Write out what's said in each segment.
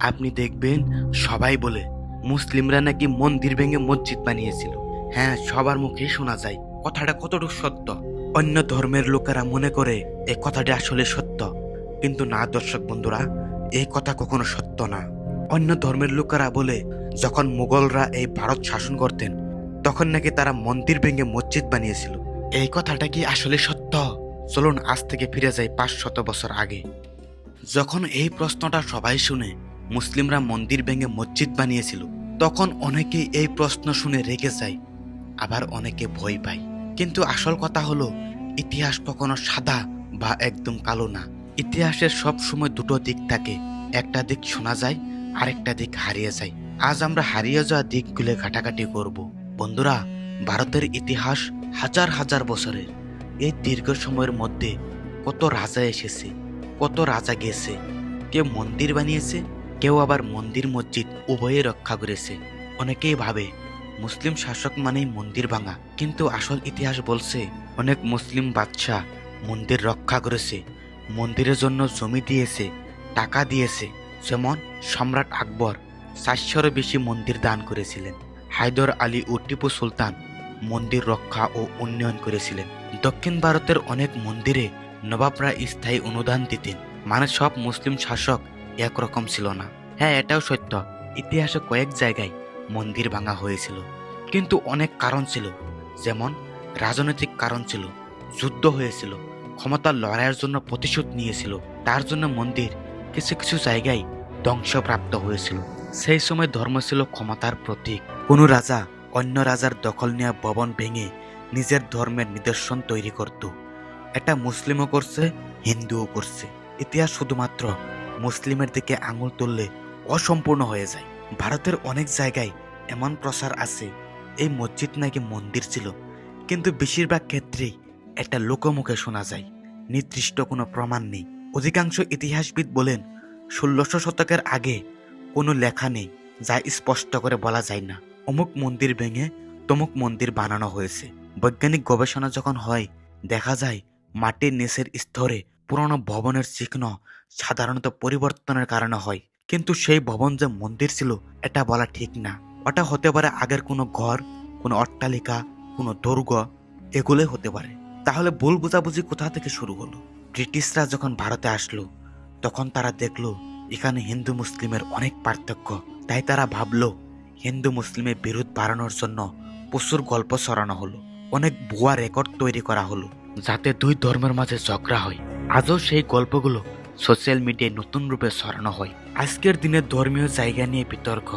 আপনি দেখবেন সবাই বলে, মুসলিমরা নাকি মন্দির ভেঙে মসজিদ বানিয়েছিল। হ্যাঁ সবার মুখেই শোনা যায়, কথাটা কতটুকু সত্য? অন্য ধর্মের লোকেরা মনে করে এই কথাটা আসলে সত্য। কিন্তু না, দর্শক বন্ধুরা এই কথা কখনো সত্য না। অন্য ধর্মের লোকেরা বলে, যখন মুঘলরা এই ভারত শাসন করতেন, তখন নাকি তারা মন্দির ভেঙে মসজিদ বানিয়েছিল। এই কথাটা কি আসলে সত্য? চলুন আজ থেকে ফিরে যাই পাঁচ শত বছর আগে। যখন এই প্রশ্নটা সবাই শুনে মুসলিমরা মন্দির ভেঙে মসজিদ বানিয়েছিল। তখন অনেকেই এই প্রশ্ন শুনে রেগে যায়, আবার অনেকে ভয় পায়। কিন্তু আসল কথা হলো, ইতিহাস কখনো সাদা বা একদম কালো না। ইতিহাসের সব সময় দুটো দিক থাকে, একটা দিক শোনা যায়, আরেকটা দিক হারিয়ে যায়। আজ আমরা হারিয়ে যাওয়া দিকগুলো ঘাটাঘাটি করব। বন্ধুরা, ভারতের ইতিহাস হাজার হাজার বছরের। এই দীর্ঘ সময়ের মধ্যে কত রাজা এসেছে, কত রাজা গেছে কেউ মন্দির বানিয়েছে কেউ আবার মন্দির মসজিদ উভয়ে রক্ষা করেছে। অনেকেই ভাবে, মুসলিম শাসক মানেই মন্দির ভাঙা। কিন্তু আসল ইতিহাস বলছে, অনেক মুসলিম বাদশাহ মন্দির রক্ষা করেছে। মন্দিরের জন্য জমি দিয়েছে, টাকা দিয়েছে। যেমন সম্রাট আকবর চারশোরও বেশি মন্দির দান করেছিলেন। হায়দর আলী ও টিপু সুলতান মন্দির রক্ষা ও উন্নয়ন করেছিলেন। দক্ষিণ ভারতের অনেক মন্দিরে নবাবরা স্থায়ী অনুদান দিতেন। মানে সব মুসলিম শাসক একরকম ছিল না। হ্যাঁ এটাও সত্য। ইতিহাসে কয়েক জায়গায় মন্দির ভাঙা হয়েছিল। কিন্তু অনেক কারণ ছিল। যেমন, রাজনৈতিক কারণ ছিল। যুদ্ধ হয়েছিল। ক্ষমতার লড়াইয়ের জন্য প্রতিশোধ নিয়েছিল। তার জন্য মন্দির কিছু কিছু জায়গায় ধ্বংসপ্রাপ্ত হয়েছিল। সেই সময় ধর্ম ছিল ক্ষমতার প্রতীক। কোনো রাজা অন্য রাজার দখল নেওয়া ভবন ভেঙে নিজের ধর্মের নিদর্শন তৈরি করত। এটা মুসলিমও করছে, হিন্দুও করছে। ইতিহাস শুধুমাত্র মুসলিমের দিকে আঙুল তুললে অসম্পূর্ণ হয়ে যায়। ভারতের অনেক জায়গায় এমন প্রসার আছে, এই মসজিদ নাকি মন্দির ছিল, কিন্তু বেশিরভাগ ক্ষেত্রেই এটা লোকমুখে শোনা যায়। নির্দিষ্ট কোনো প্রমাণ নেই। অধিকাংশ ইতিহাসবিদ বলেন, ষোলোশো শতকের আগে কোনো লেখা নেই যা স্পষ্ট করে বলা যায় না। অমুক মন্দির ভেঙে তমুক মন্দির বানানো হয়েছে। বৈজ্ঞানিক গবেষণা যখন হয়, দেখা যায় মাটির নিচের স্তরে পুরনো ভবনের চিহ্ন সাধারণত পরিবর্তনের কারণে হয়। কিন্তু সেই ভবন যে মন্দির ছিল, এটা বলা ঠিক না। ওটা হতে পারে আগের কোনো ঘর, কোনো অট্টালিকা, কোনো দুর্গ, এগুলোই হতে পারে। তাহলে ভুল বোঝাবুঝি কোথা থেকে শুরু হলো? ব্রিটিশরা যখন ভারতে আসলো, তখন তারা দেখল, এখানে হিন্দু মুসলিমের অনেক পার্থক্য। তাই তারা ভাবলো, হিন্দু মুসলিমের বিরোধ বাড়ানোর জন্য প্রচুর গল্প সরানো হলো। অনেক ভুয়া রেকর্ড তৈরি করা হলো, যাতে দুই ধর্মের মাঝে ঝগড়া হয়। আজও সেই গল্পগুলো সোশ্যাল মিডিয়ায় নতুন রূপে ছড়ানো হয়। আজকের দিনে ধর্মীয় জায়গা নিয়ে বিতর্ক,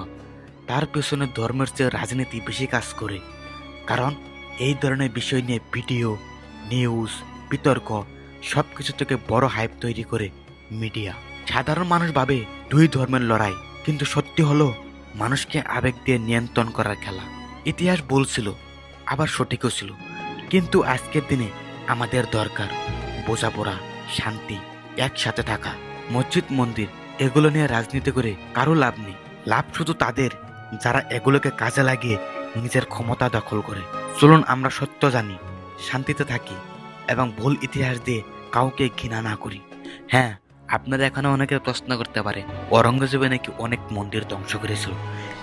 তার পেছনে ধর্মের চেয়ে রাজনীতি বেশি কাজ করে। কারণ এই ধরনের বিষয় নিয়ে ভিডিও নিউজ বিতর্ক সব কিছু থেকে বড় হাইপ তৈরি করে মিডিয়া সাধারণ মানুষ ভাবে দুই ধর্মের লড়াই, কিন্তু সত্যি হলো মানুষকে আবেগ দিয়ে নিয়ন্ত্রণ করার খেলা। ইতিহাস বলছিল আবার সঠিকও ছিল। কিন্তু আজকের দিনে আমাদের দরকার বোঝাপড়া। শান্তি, একসাথে থাকা, মসজিদ, মন্দির, এগুলো নিয়ে রাজনীতি করে কারও লাভ নেই। লাভ শুধু তাদের, যারা এগুলোকে কাজে লাগিয়ে নিজের ক্ষমতা দখল করে। চলুন আমরা সত্য জানি, শান্তিতে থাকি এবং ভুল ইতিহাস দিয়ে কাউকে ঘৃণা না করি। হ্যাঁ আপনারা এখানে অনেকে প্রশ্ন করতে পারে, ঔরঙ্গজেবে নাকি অনেক মন্দির ধ্বংস করেছিল?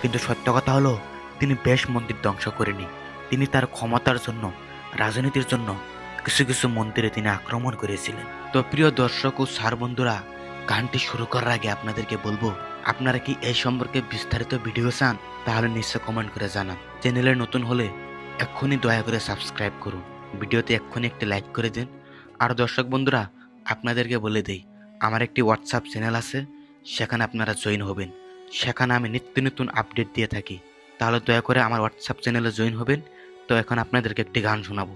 কিন্তু সত্য কথা হলো, তিনি বেশ মন্দির ধ্বংস করেনি তিনি তার ক্ষমতার জন্য, রাজনীতির জন্য কিছু কিছু মন্দিরে তিনি আক্রমণ করেছিলেন। তো প্রিয় দর্শক ও সার বন্ধুরা, গানটি শুরু করার আগে আপনাদেরকে বলব, আপনারা কি এই সম্পর্কে বিস্তারিত ভিডিও চান? তাহলে নিশ্চয় কমেন্ট করে জানান। চ্যানেলে নতুন হলে এক্ষুনি দয়া করে সাবস্ক্রাইব করুন। ভিডিওতে এক্ষুনি একটি লাইক করে দিন। আর দর্শক বন্ধুরা, আপনাদেরকে বলে দেই, আমার একটি হোয়াটসঅ্যাপ চ্যানেল আছে, সেখানে আপনারা জয়েন হবেন। সেখানে আমি নিত্য নতুন আপডেট দিয়ে থাকি। তাহলে দয়া করে আমার হোয়াটসঅ্যাপ চ্যানেলে জয়েন হবেন। তো এখন আপনাদেরকে একটি গান শোনাবো।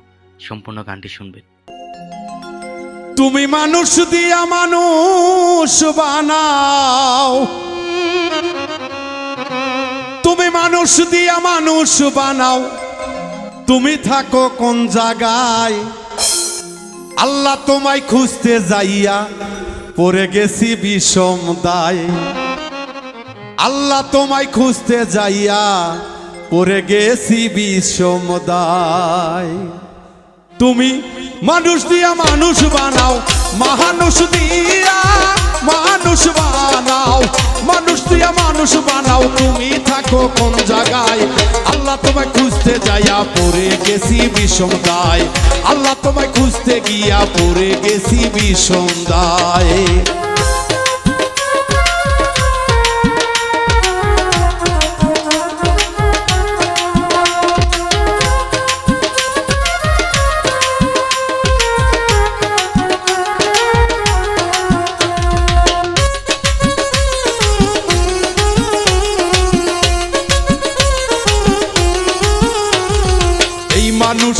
সম্পূর্ণ গানটি শুনবেন। তুমি মানুষ দিয়া মানুষ বানাও। তুমি মানুষ দিয়া মানুষ বানাও। তুমি থাকো কোন জায়গায়? আল্লাহ তোমায় খুঁজতে যাইয়া পড়ে গেছি বিষম দায়। আল্লাহ তোমায় খুঁজতে যাইয়া পড়ে গেছি বিষম দায়। তুমি মানুষ দিয়া মানুষ বানাও, মানুষ দিয়া মানুষ বানাও, মানুষ দিয়া মানুষ বানাও। তুমি থাকো কোন জায়গায়, আল্লাহ তোমায় খুঁজতে যাইয়া পরে গেছি বিষম দায় আল্লাহ তোমায় খুঁজতে গিয়া পরে গেছি বিষম দায়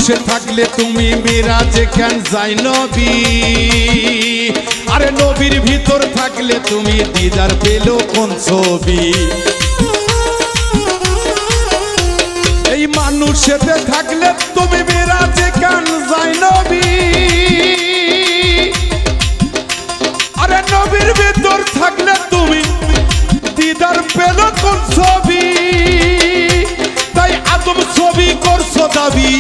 মানুষে থাকলে তুমি মিরাজে কেন যাই নবী। আরে নবীর ভিতর থাকলে তুমি দিদার পেল কোন ছবি? এই থাকলে তুমি কেন যাই নবী। আরে নবীর ভিতর থাকলে তুমি দিদার পেল কোন ছবি? তাই আদম ছবি করছ দাবি।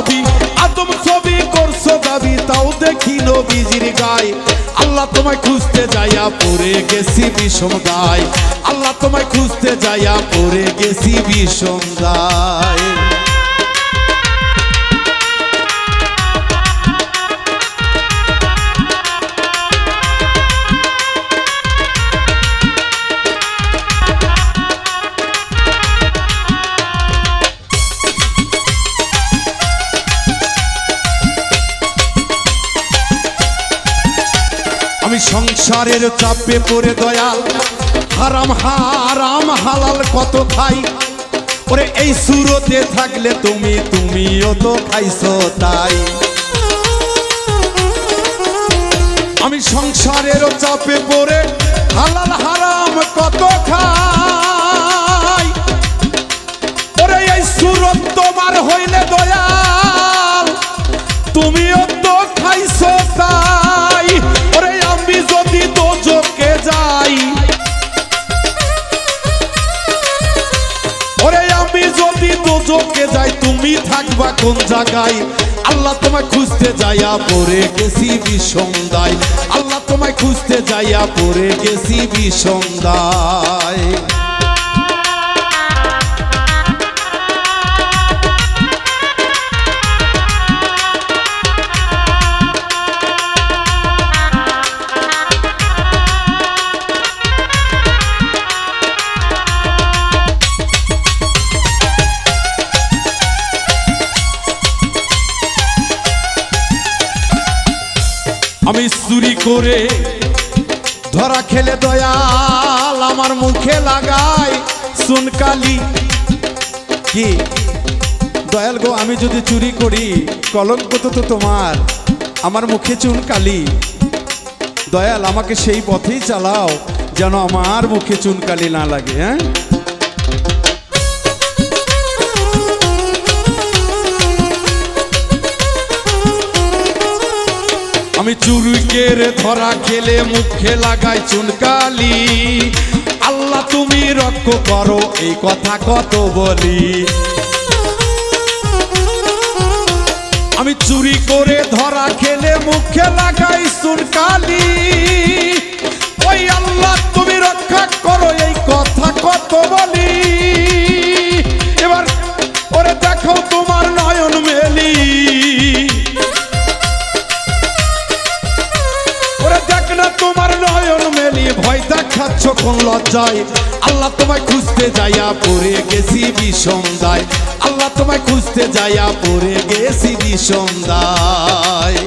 দাবি, আদম ছবি করছ দাবি, তাও দেখি নবীজির গায় আল্লাহ তোমায় খুঁজতে যাইয়া পড়ে গেছি বিষম দায় আল্লাহ তোমায় খুঁজতে যাইয়া পড়ে গেছি বিষম দায় আমি সংসারের চাপে পড়ে দয়াল। হারাম হারাম হালাল কত খাই। ওরে, এই সুরতে থাকলে তুমি, তুমিও তো খাইছো তাই। আমি সংসারের চাপে পড়ে হালাল হারাম কত খাই। ওরে, এই সুরত তোমার হইলে দয়াল। তুমিও তো কোন জায়গায়? আল্লাহ তোমায় খুঁজতে যাইয়া পরে গেছি বিষম দায় আল্লাহ তোমায় খুঁজতে যাইয়া পরে গেছি বিষম করে ধরা খেলে দয়াল আমার মুখে লাগাই। সুনকালি কি? দয়াল গো, আমি যদি চুরি করি, কলঙ্ক তো তো তোমার। আমার মুখে চুনকালি দয়াল, আমাকে সেই পথেই চালাও, যেন আমার মুখে চুনকালি না লাগে হ্যাঁ? চুরুকের ধরা খেলে মুখে লাগাই চুনকালি। আল্লাহ, তুমি রক্ষ করো, এই কথা কত বলি। আমি চুরি করে ধরা খেলে মুখে লাগাই চুনকালি। কোন লজ্জায়? আল্লাহ তোমায় খুঁজতে যাইয়া পড়ে গেছি বিষম দায় আল্লাহ তোমায় খুঁজতে যাইয়া পড়ে গেছি বিষম দায়